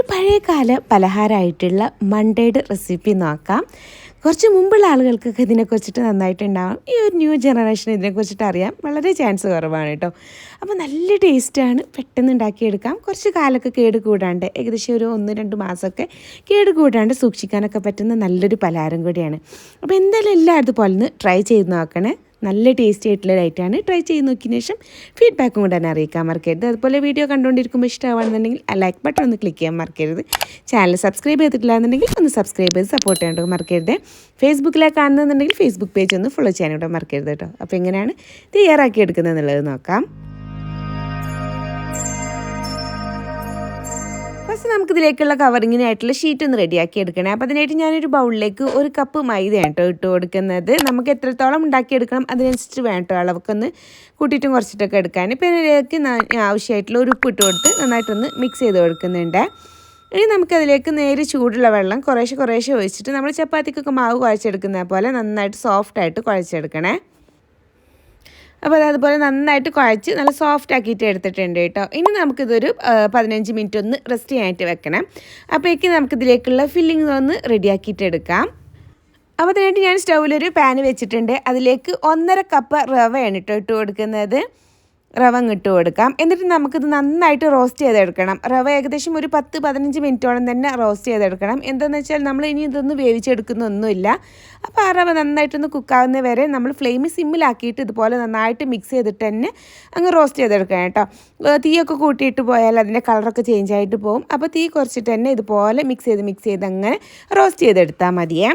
ഒരു പഴയകാല പലഹാരമായിട്ടുള്ള മണ്ടയുടെ റെസിപ്പി നോക്കാം. കുറച്ച് മുമ്പുള്ള ആളുകൾക്കൊക്കെ ഇതിനെക്കുറിച്ചിട്ട് നന്നായിട്ടുണ്ടാവും. ഈ ഒരു ന്യൂ ജനറേഷൻ ഇതിനെക്കുറിച്ചിട്ട് അറിയാം. വളരെ ചാൻസ് കുറവാണ് കേട്ടോ. അപ്പോൾ നല്ല ടേസ്റ്റാണ് പെട്ടെന്ന് ഉണ്ടാക്കിയെടുക്കാം. കുറച്ച് കാലമൊക്കെ കേട് കൂടാണ്ട് ഏകദേശം ഒരു ഒന്ന് രണ്ട് മാസമൊക്കെ കേട് കൂടാണ്ട് സൂക്ഷിക്കാനൊക്കെ പറ്റുന്ന നല്ലൊരു പലഹാരം കൂടിയാണ്. അപ്പോൾ എന്തായാലും എല്ലാവരും ഇതുപോലെ ഒന്ന് ട്രൈ ചെയ്ത് നോക്കണേ. നല്ല ടേസ്റ്റി ആയിട്ടുള്ള ഡയറ്റാണ് ട്രൈ ചെയ്ത് നോക്കിയതിന് ശേഷം ഫീഡ്ബാക്കും കൂടെ തന്നെ അറിയിക്കാൻ മറക്കരുത്. അതുപോലെ വീഡിയോ കണ്ടുകൊണ്ടിരിക്കുമ്പോൾ ഇഷ്ടമാണെന്നുണ്ടെങ്കിൽ ആ ലൈക്ക് ബട്ടൺ ഒന്ന് ക്ലിക്ക് ചെയ്യാൻ മറക്കരുത്. ചാനൽ സബ്സ്ക്രൈബ് ചെയ്തിട്ടില്ല എന്നുണ്ടെങ്കിൽ ഒന്ന് സബ്സ്ക്രൈബ് ചെയ്ത് സപ്പോർട്ട് ചെയ്യാൻ മറക്കരുത്. ഫേസ്ബുക്കിലേക്ക് കാണുന്നുണ്ടെങ്കിൽ ഫേസ്ബുക്ക് പേജ് ഒന്ന് ഫോളോ ചെയ്യാനോട്ട് മറക്കരുത് കേട്ടോ. അപ്പോൾ എങ്ങനെയാണ് തയ്യാറാക്കി എടുക്കുന്നത് എന്നുള്ളത് നോക്കാം. ഫസ്റ്റ് നമുക്കിതിലേക്കുള്ള കവറിങ്ങിനായിട്ടുള്ള ഷീറ്റ് ഒന്ന് റെഡിയാക്കി എടുക്കണേ. അപ്പോൾ അതിനായിട്ട് ഞാനൊരു ബൗളിലേക്ക് ഒരു കപ്പ് മൈദ കേട്ടോ ഇട്ട് കൊടുക്കുന്നത്. നമുക്ക് എത്രത്തോളം ഉണ്ടാക്കിയെടുക്കണം അതിനനുസരിച്ച് വേണ്ട അളവൊക്കെ ഒന്ന് കൂട്ടിയിട്ടും കുറച്ചിട്ടൊക്കെ എടുക്കാൻ. ഇപ്പം ഇതിലേക്ക് ആവശ്യമായിട്ടുള്ള ഒരു ഉപ്പ് ഇട്ട് കൊടുത്ത് നന്നായിട്ടൊന്ന് മിക്സ് ചെയ്ത് കൊടുക്കുന്നുണ്ട്. ഇനി നമുക്കതിലേക്ക് നേരെ ചൂടുള്ള വെള്ളം കുറേശ്ശെ കുറേശ്ശെ ഒഴിച്ചിട്ട് നമ്മൾ ചപ്പാത്തിക്കൊക്കെ മാവ് കുഴച്ചെടുക്കുന്ന പോലെ നന്നായിട്ട് സോഫ്റ്റായിട്ട് കുഴച്ചെടുക്കണേ. അപ്പോൾ അതുപോലെ നന്നായിട്ട് കുഴച്ച് നല്ല സോഫ്റ്റ് ആക്കിയിട്ട് എടുത്തിട്ടുണ്ട് കേട്ടോ. ഇനി നമുക്കിതൊരു പതിനഞ്ച് മിനിറ്റ് ഒന്ന് റെസ്റ്റ് ചെയ്യാനായിട്ട് വെക്കണം. അപ്പോഴേക്ക് നമുക്കിതിലേക്കുള്ള ഫില്ലിംഗ് ഒന്ന് റെഡിയാക്കിയിട്ട് എടുക്കാം. അപ്പോൾ അതിനായിട്ട് ഞാൻ സ്റ്റൗവിലൊരു പാൻ വെച്ചിട്ടുണ്ട്. അതിലേക്ക് ഒന്നര കപ്പ് റവയാണ് കേട്ടോ ഇട്ട് കൊടുക്കുന്നത്. റവ ഇട്ട് കൊടുക്കാം. എന്നിട്ട് നമുക്കിത് നന്നായിട്ട് റോസ്റ്റ് ചെയ്തെടുക്കണം. റവ ഏകദേശം ഒരു പത്ത് പതിനഞ്ച് മിനിറ്റോളം തന്നെ റോസ്റ്റ് ചെയ്തെടുക്കണം. എന്താണെന്ന് വെച്ചാൽ നമ്മൾ ഇനി ഇതൊന്നും വേവിച്ചെടുക്കുന്നൊന്നുമില്ല. അപ്പോൾ ആ റവ നന്നായിട്ടൊന്ന് കുക്കാവുന്ന വരെ നമ്മൾ ഫ്ലെയിം സിമ്മിലാക്കിയിട്ട് ഇതുപോലെ നന്നായിട്ട് മിക്സ് ചെയ്തിട്ട് തന്നെ അങ്ങ് റോസ്റ്റ് ചെയ്തെടുക്കണം കേട്ടോ. തീയൊക്കെ കൂട്ടിയിട്ട് പോയാൽ അതിന്റെ കളറൊക്കെ ചേഞ്ച് ആയിട്ട് പോകും അപ്പോൾ തീ കുറച്ചിട്ട് തന്നെ ഇതുപോലെ മിക്സ് ചെയ്ത് മിക്സ് ചെയ്ത് അങ്ങനെ റോസ്റ്റ് ചെയ്തെടുത്താൽ മതിയേ.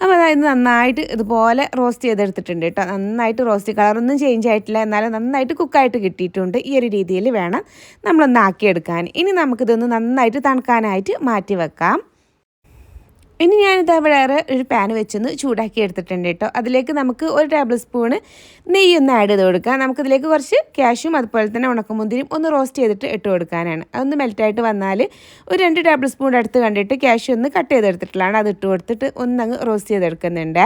അപ്പോൾ അതായത് നന്നായിട്ട് ഇതുപോലെ റോസ്റ്റ് ചെയ്തെടുത്തിട്ടുണ്ട് കേട്ടോ. നന്നായിട്ട് റോസ്റ്റ് കളറൊന്നും ചേഞ്ച് ആയിട്ടില്ല. എന്നാലും നന്നായിട്ട് കുക്കായിട്ട് കിട്ടിയിട്ടുണ്ട്. ഈ ഒരു രീതിയിൽ വേണം നമ്മളൊന്ന് ആക്കിയെടുക്കാൻ. ഇനി നമുക്കിതൊന്ന് നന്നായിട്ട് തണുക്കാനായിട്ട് മാറ്റി വെക്കാം. ഇനി ഞാനിത് വേറെ ഒരു പാൻ വെച്ചൊന്ന് ചൂടാക്കി എടുത്തിട്ടുണ്ട് കേട്ടോ. അതിലേക്ക് നമുക്ക് ഒരു ടേബിൾ സ്പൂണ് നെയ്യ് ഒന്ന് ആഡ് ചെയ്ത് കൊടുക്കാം. നമുക്കിതിലേക്ക് കുറച്ച് ക്യാഷും അതുപോലെ തന്നെ ഉണക്കമുന്തിരിയും ഒന്ന് റോസ്റ്റ് ചെയ്തിട്ട് ഇട്ട് കൊടുക്കാനാണ്. അതൊന്ന് മെൽറ്റായിട്ട് വന്നാൽ ഒരു രണ്ട് ടേബിൾ സ്പൂൺ അടുത്ത് കണ്ടിട്ട് ക്യാഷ് ഒന്ന് കട്ട് ചെയ്തെടുത്തിട്ടുള്ളതാണ് അത് ഇട്ട് കൊടുത്തിട്ട് ഒന്നങ്ങ് റോസ്റ്റ് ചെയ്തെടുക്കുന്നുണ്ട്.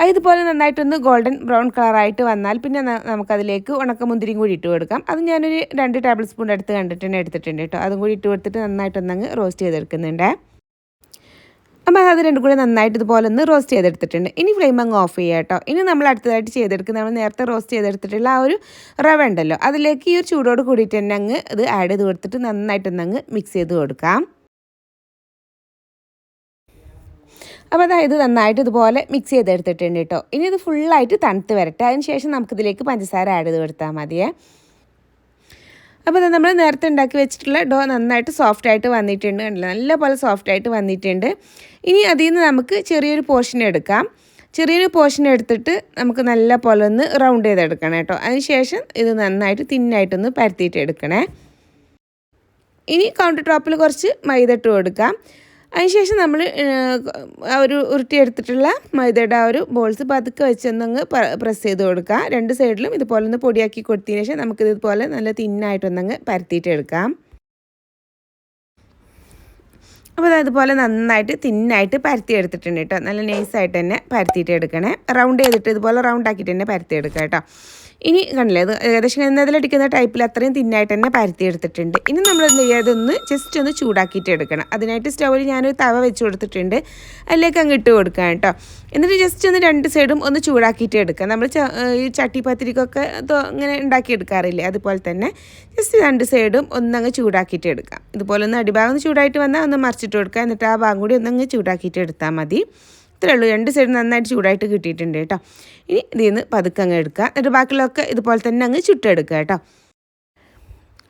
ഇതുപോലെ നന്നായിട്ടൊന്ന് ഗോൾഡൻ ബ്രൗൺ കളറായിട്ട് വന്നാൽ പിന്നെ നമുക്കതിലേക്ക് ഉണക്കമുന്തിരിയും കൂടി ഇട്ട് കൊടുക്കാം. അത് ഞാനൊരു രണ്ട് ടേബിൾ സ്പൂൺ അടുത്ത് കണ്ടിട്ട് തന്നെ എടുത്തിട്ടുണ്ട് കേട്ടോ. അതും കൂടി ഇട്ട് കൊടുത്തിട്ട് നന്നായിട്ടൊന്നങ്ങ് റോസ്റ്റ് ചെയ്തെടുക്കുന്നുണ്ട്. അപ്പോൾ അത് രണ്ടും കൂടി നന്നായിട്ട് ഇതുപോലെ ഒന്ന് റോസ്റ്റ് ചെയ്തെടുത്തിട്ടുണ്ട്. ഇനി ഫ്ലെയിം അങ്ങ് ഓഫ് ചെയ്യുക കേട്ടോ ഇനി നമ്മൾ അടുത്തതായിട്ട് ചെയ്തെടുക്കുന്ന നമ്മൾ നേരത്തെ റോസ്റ്റ് ചെയ്തെടുത്തിട്ടുള്ള ആ ഒരു റവ ഉണ്ടല്ലോ. അതിലേക്ക് ഈ ഒരു ചൂടോട് കൂടിയിട്ട് തന്നെ അങ്ങ് ഇത് ആഡ് ചെയ്ത് കൊടുത്തിട്ട് നന്നായിട്ടൊന്ന് അങ്ങ് മിക്സ് ചെയ്ത് കൊടുക്കാം. അപ്പോൾ അതായത് നന്നായിട്ട് ഇതുപോലെ മിക്സ് ചെയ്തെടുത്തിട്ടുണ്ട് കേട്ടോ ഇനി ഇത് ഫുള്ളായിട്ട് തണുത്ത് വരട്ടെ. അതിന് ശേഷം നമുക്കിതിലേക്ക് പഞ്ചസാര ആഡ് ചെയ്ത് കൊടുത്താൽ മതിയേ. അപ്പോൾ നമ്മൾ നേരത്തെ ഉണ്ടാക്കി വെച്ചിട്ടുള്ള ഡോ നന്നായിട്ട് സോഫ്റ്റ് ആയിട്ട് വന്നിട്ടുണ്ട് കണ്ടില്ല? നല്ല പോലെ സോഫ്റ്റ് ആയിട്ട് വന്നിട്ടുണ്ട്. ഇനി അതിൽ നിന്ന് നമുക്ക് ചെറിയൊരു പോർഷൻ എടുക്കാം. ചെറിയൊരു പോർഷൻ എടുത്തിട്ട് നമുക്ക് നല്ല പോലെ ഒന്ന് റൗണ്ട് ചെയ്തെടുക്കണം കേട്ടോ. അതിനുശേഷം ഇത് നന്നായിട്ട് തിന്നായിട്ടൊന്ന് പരത്തിയിട്ട് എടുക്കണേ. ഇനി കൗണ്ടർ ടോപ്പിൽ കുറച്ച് മൈദ ഇട്ട് കൊടുക്കാം. അതിനുശേഷം നമ്മൾ ഒരു ഉരുട്ടിയെടുത്തിട്ടുള്ള മൈദയുടെ ആ ഒരു ബോൾസ് പതുക്കെ വെച്ചൊന്നങ്ങ് പ്രസ് ചെയ്ത് കൊടുക്കുക രണ്ട് സൈഡിലും ഇതുപോലെ ഒന്ന് പൊടിയാക്കി കൊടുത്തതിന് ശേഷം നമുക്കിത് ഇതുപോലെ നല്ല തിന്നായിട്ടൊന്നങ്ങ് പരത്തിയിട്ട് എടുക്കാം. അപ്പോൾ അതുപോലെ നന്നായിട്ട് തിന്നായിട്ട് പരത്തി എടുത്തിട്ടുണ്ട് കേട്ടോ. നല്ല നൈസായിട്ട് തന്നെ പരത്തിയിട്ട് എടുക്കണേ. റൗണ്ട് ചെയ്തിട്ട് ഇതുപോലെ റൗണ്ട് ആക്കിയിട്ട് തന്നെ പരത്തി എടുക്കുക കേട്ടോ. ഇനി കണ്ടില്ലേ അത് ഏകദേശം എന്നതിലടിക്കുന്ന ടൈപ്പിൽ അത്രയും തിന്നായിട്ട് തന്നെ പരത്തി എടുത്തിട്ടുണ്ട്. ഇനി നമ്മൾ എന്ത് ചെയ്യുക ഇതൊന്ന് ജസ്റ്റ് ഒന്ന് ചൂടാക്കിയിട്ട് എടുക്കണം. അതിനായിട്ട് സ്റ്റൗവിൽ ഞാനൊരു തവ വെച്ച് കൊടുത്തിട്ടുണ്ട്. അതിലേക്ക് അങ്ങ് ഇട്ട് കൊടുക്കാം കേട്ടോ. എന്നിട്ട് ജസ്റ്റ് ഒന്ന് രണ്ട് സൈഡും ഒന്ന് ചൂടാക്കിയിട്ട് എടുക്കാം. നമ്മൾ ഈ ചട്ടി പത്തിരിക്കൊക്കെ ഇങ്ങനെ ഉണ്ടാക്കി എടുക്കാറില്ലേ അതുപോലെ തന്നെ ജസ്റ്റ് രണ്ട് സൈഡും ഒന്നങ്ങ് ചൂടാക്കിയിട്ട് എടുക്കാം. ഇതുപോലെ ഒന്ന് അടിഭാഗം ചൂടായിട്ട് വന്നാൽ ഒന്ന് മറിച്ചിട്ട് കൊടുക്കുക എന്നിട്ട് ആ ഭാഗം കൂടി ഒന്നങ്ങ് ചൂടാക്കിയിട്ട് എടുത്താൽ മതി. ഇത്രേ ഉള്ളൂ. രണ്ട് സൈഡ് നന്നായിട്ട് ചൂടായിട്ട് കിട്ടിയിട്ടുണ്ട് കേട്ടോ. ഇനി ഇതിൽ നിന്ന് പതുക്കെ അങ്ങ് എടുക്കുക. എന്നിട്ട് ബാക്കിയുള്ളതൊക്കെ ഇതുപോലെ തന്നെ അങ്ങ് ചുട്ടെടുക്കുക കേട്ടോ.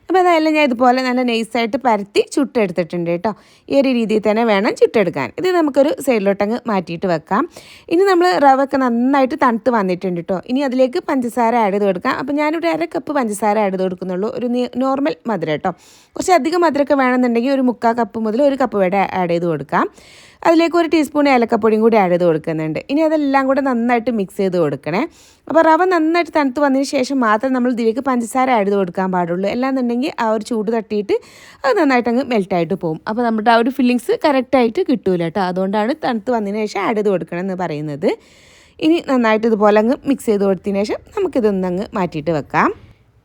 അപ്പോൾ അതായാലും ഞാൻ ഇതുപോലെ നല്ല നൈസായിട്ട് പരത്തി ചുട്ടെടുത്തിട്ടുണ്ട് കേട്ടോ. ഈ ഒരു രീതിയിൽ തന്നെ വേണം ചുട്ടെടുക്കാൻ. ഇത് നമുക്കൊരു സൈഡിലോട്ടങ്ങ് മാറ്റിയിട്ട് വെക്കാം. ഇനി നമ്മൾ റവ ഒക്കെ നന്നായിട്ട് തണുത്ത് വന്നിട്ടുണ്ട് കേട്ടോ. ഇനി അതിലേക്ക് പഞ്ചസാര ആഡ് ചെയ്ത് കൊടുക്കാം. അപ്പോൾ ഞാനിവിടെ അര കപ്പ് പഞ്ചസാര ആഡ് ചെയ്ത് കൊടുക്കുന്നുള്ളൂ. ഒരു നോർമൽ മധുരം കേട്ടോ. കുറച്ച് അധികം മധുരമൊക്കെ വേണമെന്നുണ്ടെങ്കിൽ ഒരു മുക്കാൽ കപ്പ് മുതൽ ഒരു കപ്പ് വരെ ആഡ് ചെയ്ത് കൊടുക്കാം. അതിലേക്ക് ഒരു ടീസ്പൂൺ ഏലക്കപ്പൊടിയും കൂടി ആഡ് ചെയ്ത് കൊടുക്കുന്നുണ്ട്. ഇനി അതെല്ലാം കൂടെ നന്നായിട്ട് മിക്സ് ചെയ്ത് കൊടുക്കണേ. അപ്പോൾ റവ നന്നായിട്ട് തണുത്ത് വന്നതിന് ശേഷം മാത്രം നമ്മൾ ഇതിലേക്ക് പഞ്ചസാര ആഡ് ചെയ്ത് കൊടുക്കാൻ പാടുള്ളൂ. അല്ലാന്നുണ്ടെങ്കിൽ ആ ഒരു ചൂട് തട്ടിയിട്ട് അത് നന്നായിട്ട് അങ്ങ് മെൽറ്റായിട്ട് പോകും. അപ്പോൾ നമ്മുടെ ആ ഒരു ഫില്ലിങ്സ് കറക്റ്റായിട്ട് കിട്ടൂല കേട്ടോ. അതുകൊണ്ടാണ് തണുത്ത് വന്നതിന് ശേഷം ആഡ് ചെയ്ത് കൊടുക്കണം എന്ന് പറയുന്നത്. ഇനി നന്നായിട്ട് ഇതുപോലെ അങ്ങ് മിക്സ് ചെയ്ത് കൊടുത്തതിന് ശേഷം നമുക്കിതൊന്നങ്ങ് മാറ്റിയിട്ട് വെക്കാം.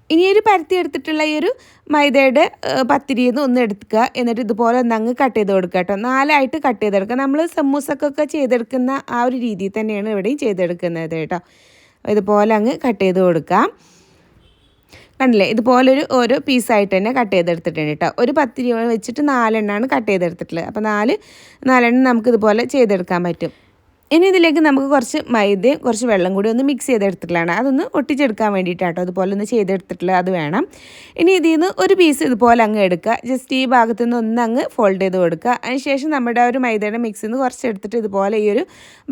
ഇനി ഒരു പരത്തി എടുത്തിട്ടുള്ള ഈ ഒരു മൈദയുടെ പത്തിരിയിൽ നിന്ന് ഒന്ന് എടുക്കുക. എന്നിട്ട് ഇതുപോലെ ഒന്ന് അങ്ങ് കട്ട് ചെയ്ത് കൊടുക്കുക കേട്ടോ. നാലായിട്ട് കട്ട് ചെയ്തെടുക്കുക. നമ്മൾ സമൂസക്കൊക്കെ ചെയ്തെടുക്കുന്ന ആ ഒരു രീതിയിൽ തന്നെയാണ് ഇവിടെയും ചെയ്തെടുക്കുന്നത് കേട്ടോ. ഇതുപോലെ അങ്ങ് കട്ട് ചെയ്ത് കൊടുക്കാം. കണ്ടില്ലേ? ഇതുപോലൊരു ഓരോ പീസായിട്ട് തന്നെ കട്ട് ചെയ്തെടുത്തിട്ടുണ്ട് കേട്ടോ. ഒരു പത്തിരി വെച്ചിട്ട് നാലെണ്ണമാണ് കട്ട് ചെയ്തെടുത്തിട്ടുള്ളത്. അപ്പോൾ നാല് നാലെണ്ണം നമുക്ക് ഇതുപോലെ ചെയ്തെടുക്കാൻ പറ്റും. ഇനി ഇതിലേക്ക് നമുക്ക് കുറച്ച് മൈദയും കുറച്ച് വെള്ളം കൂടി ഒന്ന് മിക്സ് ചെയ്തെടുത്തിട്ടുള്ളതാണ്. അതൊന്ന് ഒട്ടിച്ചെടുക്കാൻ വേണ്ടിയിട്ടാട്ടോ അതുപോലെ ഒന്ന് ചെയ്തെടുത്തിട്ടുള്ള അത് വേണം. ഇനി ഇതിൽ നിന്ന് ഒരു പീസ് ഇതുപോലെ അങ്ങ് എടുക്കുക. ജസ്റ്റ് ഈ ഭാഗത്തു നിന്ന് ഒന്ന് അങ്ങ് ഫോൾഡ് ചെയ്ത് കൊടുക്കുക. അതിനുശേഷം നമ്മുടെ ആ ഒരു മൈദയുടെ മിക്സിൽ നിന്ന് കുറച്ച് എടുത്തിട്ട് ഇതുപോലെ ഈ ഒരു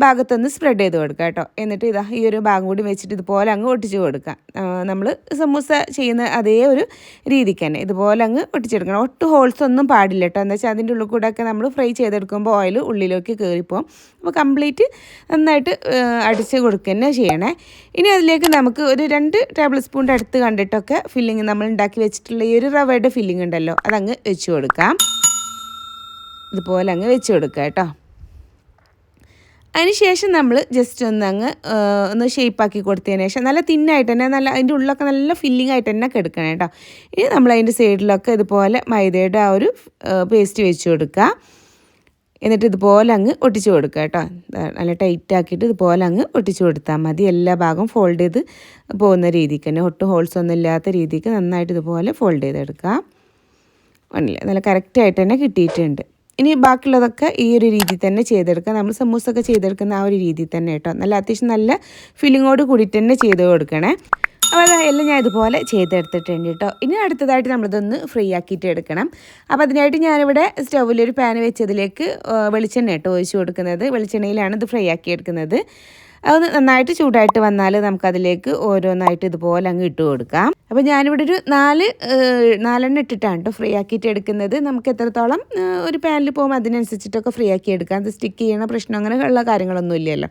ഭാഗത്തൊന്ന് സ്പ്രെഡ് ചെയ്ത് കൊടുക്കുക കേട്ടോ. എന്നിട്ട് ഇതാ ഈ ഒരു ഭാഗം കൂടി വെച്ചിട്ട് ഇതുപോലെ അങ്ങ് ഒട്ടിച്ച് കൊടുക്കുക. നമ്മൾ സമൂസ ചെയ്യുന്ന അതേ ഒരു രീതിക്ക് തന്നെ ഇതുപോലെ അങ്ങ് ഒട്ടിച്ചെടുക്കണം. ഒട്ട് ഹോൾസ് ഒന്നും പാടില്ല കേട്ടോ. എന്താ വെച്ചാൽ അതിന്റെ ഉള്ളിൽ കൂടെ ഒക്കെ നമ്മൾ ഫ്രൈ ചെയ്തെടുക്കുമ്പോൾ ഓയിൽ ഉള്ളിലേക്ക് കയറിപ്പോവും അപ്പോൾ കംപ്ലീറ്റ് നന്നായിട്ട് അടിച്ച് കൊടുക്കുക തന്നെ ചെയ്യണേ. ഇനി അതിലേക്ക് നമുക്ക് ഒരു രണ്ട് ടേബിൾ സ്പൂണിന്റെ അടുത്ത് കണ്ടിട്ടൊക്കെ ഫില്ലിങ് നമ്മൾ ഉണ്ടാക്കി വെച്ചിട്ടുള്ള ഈ ഒരു റവയുടെ ഫില്ലിംഗ് ഉണ്ടല്ലോ അതങ്ങ് വെച്ച് കൊടുക്കാം. ഇതുപോലെ അങ്ങ് വെച്ച് കൊടുക്കുക കേട്ടോ. അതിനുശേഷം നമ്മൾ ജസ്റ്റ് ഒന്ന് അങ്ങ് ഒന്ന് ഷേപ്പാക്കി കൊടുത്തതിന് ശേഷം നല്ല തിന്നായിട്ട് തന്നെ നല്ല അതിന്റെ ഉള്ളൊക്കെ നല്ല ഫില്ലിംഗ് ആയിട്ട് തന്നെ കെടുക്കണം കേട്ടോ. ഇനി നമ്മൾ അതിന്റെ സൈഡിലൊക്കെ ഇതുപോലെ മൈദയുടെ ആ ഒരു പേസ്റ്റ് വെച്ച് കൊടുക്കുക എന്നിട്ട് ഇതുപോലെ അങ്ങ് ഒട്ടിച്ചു കൊടുക്കുക കേട്ടോ. നല്ല ടൈറ്റ് ആക്കിയിട്ട് ഇതുപോലെ അങ്ങ് ഒട്ടിച്ചു കൊടുത്താൽ മതി. എല്ലാ ഭാഗവും ഫോൾഡ് ചെയ്ത് പോകുന്ന രീതിക്ക് തന്നെ. ഒട്ടും ഹോൾസ് ഒന്നും ഇല്ലാത്ത രീതിക്ക് നന്നായിട്ട് ഇതുപോലെ ഫോൾഡ് ചെയ്തെടുക്കാം ഉണ്ടല്ലേ നല്ല കറക്റ്റായിട്ട് തന്നെ കിട്ടിയിട്ടുണ്ട്. ഇനി ബാക്കിയുള്ളതൊക്കെ ഈ ഒരു രീതി തന്നെ ചെയ്തെടുക്കുക. നമ്മൾ സമൂസൊക്കെ ചെയ്തെടുക്കുന്ന ആ ഒരു രീതിയിൽ തന്നെ കേട്ടോ. നല്ല അത്യാവശ്യം നല്ല ഫീലിങ്ങോട് കൂടിയിട്ട് തന്നെ ചെയ്ത് കൊടുക്കണേ. അപ്പോൾ എല്ലാം ഞാൻ ഇതുപോലെ ചെയ്തെടുത്തിട്ടുണ്ട് കേട്ടോ ഇനി അടുത്തതായിട്ട് നമ്മളിതൊന്ന് ഫ്രീ ആക്കിയിട്ട് എടുക്കണം. അപ്പോൾ അതിനായിട്ട് ഞാനിവിടെ സ്റ്റൗവിലൊരു പാൻ വെച്ചതിലേക്ക് വെളിച്ചെണ്ണ കേട്ടോ ഒഴിച്ചു കൊടുക്കുന്നത്. വെളിച്ചെണ്ണയിലാണ് ഇത് ഫ്രൈ ആക്കി എടുക്കുന്നത്. അത് നന്നായിട്ട് ചൂടായിട്ട് വന്നാൽ നമുക്കതിലേക്ക് ഓരോന്നായിട്ട് ഇതുപോലെ അങ്ങ് ഇട്ട് കൊടുക്കാം. അപ്പോൾ ഞാനിവിടെ ഒരു നാല് നാലെണ്ണം ഇട്ടിട്ടാണ് കേട്ടോ ഫ്രീ ആക്കിയിട്ട് എടുക്കുന്നത്. നമുക്ക് എത്രത്തോളം ഒരു പാനിൽ പോകുമ്പോൾ അതിനനുസരിച്ചിട്ടൊക്കെ ഫ്രീ ആക്കി എടുക്കാം. അത് സ്റ്റിക്ക് ചെയ്യണ പ്രശ്നം അങ്ങനെയുള്ള കാര്യങ്ങളൊന്നും ഇല്ലല്ലോ.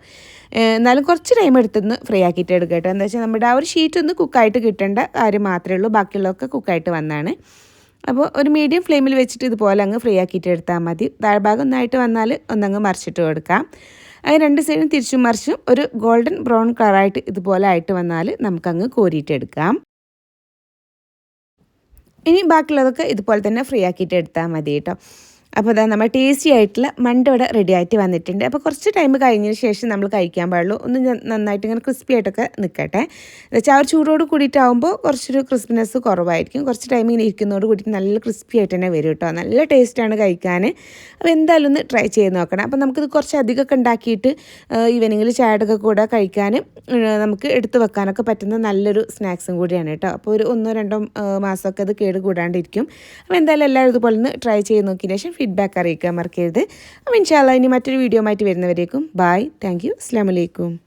എന്നാലും കുറച്ച് ടൈം എടുത്തൊന്ന് ഫ്രീ ആക്കിയിട്ട് എടുക്കുക കേട്ടോ. എന്താ വെച്ചാൽ നമ്മുടെ ആ ഒരു ഷീറ്റ് ഒന്ന് കുക്കായിട്ട് കിട്ടേണ്ട കാര്യം മാത്രമേ ഉള്ളൂ. ബാക്കിയുള്ളതൊക്കെ കുക്കായിട്ട് വന്നാണ്. അപ്പോൾ ഒരു മീഡിയം ഫ്ലെയിമിൽ വെച്ചിട്ട് ഇതുപോലെ അങ്ങ് ഫ്രീ ആക്കിയിട്ട് എടുത്താൽ മതി. താഴ്ഭാഗം ഒന്നായിട്ട് വന്നാൽ ഒന്നങ്ങ് മറിച്ചിട്ട് കൊടുക്കാം. അത് രണ്ട് സൈഡും തിരിച്ചും മറിച്ചും ഒരു ഗോൾഡൻ ബ്രൗൺ കളറായിട്ട് ഇതുപോലെ ആയിട്ട് വന്നാൽ നമുക്കങ്ങ് കോരിയിട്ടെടുക്കാം ഇനി ബാക്കിയുള്ളതൊക്കെ ഇതുപോലെ തന്നെ ഫ്രീ ആക്കിയിട്ട് എടുത്താൽ മതി കേട്ടോ. അപ്പോൾ അതാ നമ്മൾ ടേസ്റ്റി ആയിട്ടുള്ള മണ്ട ഇവിടെ റെഡി ആയിട്ട് വന്നിട്ടുണ്ട്. അപ്പോൾ കുറച്ച് ടൈം കഴിഞ്ഞതിന് ശേഷം നമ്മൾ കഴിക്കാൻ പാടുള്ളൂ. ഒന്ന് നന്നായിട്ട് ഇങ്ങനെ ക്രിസ്പി ആയിട്ടൊക്കെ നിൽക്കട്ടെ. എന്നുവെച്ചാൽ ആ ഒരു ചൂടോട് കൂടിയിട്ടാവുമ്പോൾ കുറച്ചൊരു ക്രിസ്പിനെസ് കുറവായിരിക്കും. കുറച്ച് ടൈം ഇങ്ങനെ ഇരിക്കുന്നതോട് കൂടിയിട്ട് നല്ല ക്രിസ്പി ആയിട്ട് തന്നെ വരും കേട്ടോ. നല്ല ടേസ്റ്റാണ് കഴിക്കാൻ. അപ്പോൾ എന്തായാലും ഒന്ന് ട്രൈ ചെയ്ത് നോക്കണം. അപ്പോൾ നമുക്കിത് കുറച്ച് അധികമൊക്കെ ഉണ്ടാക്കിയിട്ട് ഈവനിങ്ങിൽ ചായടൊക്കെ കൂടെ കഴിക്കാൻ നമുക്ക് എടുത്തു വെക്കാനൊക്കെ പറ്റുന്ന നല്ലൊരു സ്നാക്സും കൂടിയാണ് കേട്ടോ. അപ്പോൾ ഒരു ഒന്നോ രണ്ടോ മാസമൊക്കെ അത് കേട് കൂടാണ്ടിരിക്കും അപ്പോൾ എന്തായാലും എല്ലാവരും ഇതുപോലെ ഒന്ന് ട്രൈ ചെയ്ത് നോക്കിയതിന് ശേഷം ഫീഡ്ബാക്ക് അറിയിക്കാൻ മറക്കരുത്. അപ്പം ഇൻഷാല്ല ഇനി മറ്റൊരു വീഡിയോ ആയിട്ട് വരുന്നവരേക്കും. ബായ് താങ്ക് യു അസ്സാം വലൈക്കും